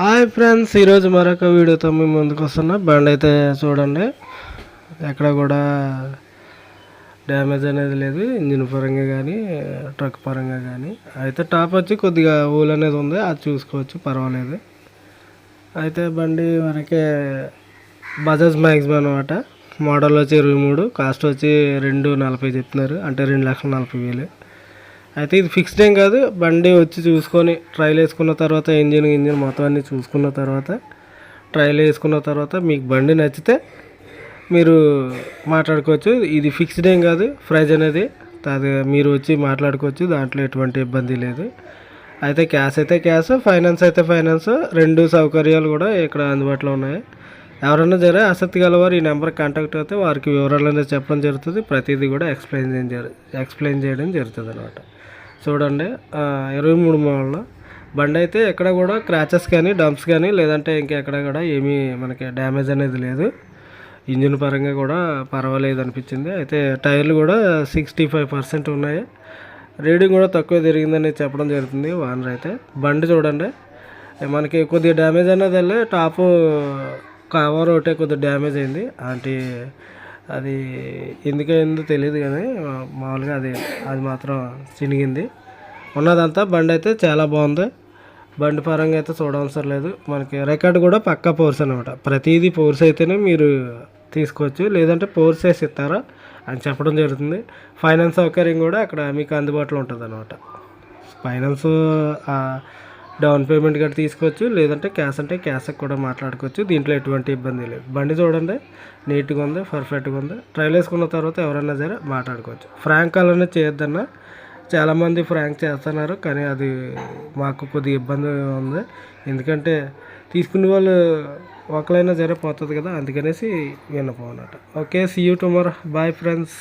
Hi friends ఈరోజు మరొక వీడియోతో మేము ముందుకు వస్తున్నా. బండి అయితే చూడండి. ఎక్కడ కూడా డ్యామేజ్ అనేది లేదు. ఇంజిన్ పరంగా కానీ ట్రక్ పరంగా కానీ. అయితే టాప్ వచ్చి కొద్దిగా ఊల్ అనేది ఉంది. అది చూసుకోవచ్చు పర్వాలేదు. అయితే బండి మనకి బజాజ్ మ్యాక్సిమం అనమాట మోడల్ వచ్చి ఇరవై మూడు కాస్ట్ వచ్చి రెండు నలభై చెప్తున్నారు. అంటే రెండు లక్షల నలభై వేలు. అయితే ఇది ఫిక్స్డ్ ఏం కాదు. బండి వచ్చి చూసుకొని ట్రైల్ వేసుకున్న తర్వాత ఇంజిన్ ఇంజిన్ మొత్తం అన్నీ చూసుకున్న తర్వాత ట్రైల్ వేసుకున్న తర్వాత మీకు బండి నచ్చితే మీరు మాట్లాడుకోవచ్చు. ఇది ఫిక్స్డ్ ఏం కాదు. ప్రైజ్ అనేది అది మీరు వచ్చి మాట్లాడుకోవచ్చు. దాంట్లో ఎటువంటి ఇబ్బంది లేదు. అయితే క్యాష్ అయితే క్యాష్ ఫైనాన్స్ అయితే ఫైనాన్స్. రెండు సౌకర్యాలు కూడా ఇక్కడ అందుబాటులో ఉన్నాయి. ఎవరైనా సరే ఆసక్తి గలవారు ఈ నెంబర్ కాంటాక్ట్ అయితే వారికి వివరాలు అనేది చెప్పడం జరుగుతుంది. ప్రతిదీ కూడా ఎక్స్ప్లెయిన్ చేయడం ఎక్స్ప్లెయిన్ చేయడం జరుగుతుంది అనమాట చూడండి ఇరవై మూడు మోడల్. బండి అయితే ఎక్కడ కూడా క్రాచెస్ కానీ డంప్స్ కానీ లేదంటే ఇంకెక్కడ కూడా ఏమీ మనకి డ్యామేజ్ అనేది లేదు. ఇంజిన్ పరంగా కూడా పర్వాలేదు అనిపించింది. అయితే టైర్లు కూడా సిక్స్టీ ఫైవ్ పర్సెంట్ ఉన్నాయి. రీడింగ్ కూడా తక్కువ తిరిగిందని చెప్పడం జరుగుతుంది వానర్ అయితే. బండి చూడండి మనకి కొద్దిగా డ్యామేజ్ అనేది వెళ్ళి టాప్ కవర్ ఒకటే కొద్దిగా డ్యామేజ్ అయింది. అంటే అది ఎందుకైందో తెలియదు కానీ మామూలుగా అది అది మాత్రం చినిగింది. ఉన్నదంతా బండి అయితే చాలా బాగుంది. బండి పరంగా అయితే చూడవసరం లేదు మనకి రికార్డ్ కూడా పక్కా పోర్స్ అనమాట ప్రతిదీ పోర్స్ అయితేనే మీరు తీసుకోవచ్చు. లేదంటే పోర్స్ వేసి ఇస్తారా అని చెప్పడం జరుగుతుంది. ఫైనాన్స్ సౌకర్యం కూడా అక్కడ మీకు అందుబాటులో ఉంటుంది అనమాట ఫైనాన్స్ డౌన్ పేమెంట్ గట్రా తీసుకోవచ్చు లేదంటే క్యాష్ అంటే క్యాష్ కూడా మాట్లాడుకోవచ్చు దీంట్లో ఎటువంటి ఇబ్బంది లేదు. బండి చూడండి నీట్గా ఉంది పర్ఫెక్ట్గా ఉంది. ట్రైల్ వేసుకున్న తర్వాత ఎవరైనా సరే మాట్లాడుకోవచ్చు. ఫ్రాంక్ అలానే చేయొద్దన్నా చాలామంది ఫ్రాంక్ చేస్తున్నారు కానీ అది మాకు కొద్దిగా ఇబ్బంది ఉంది. ఎందుకంటే తీసుకునే వాళ్ళు ఒకలైనా సరే పోతుంది కదా అందుకనేసి వినపోనట okay see you tomorrow bye friends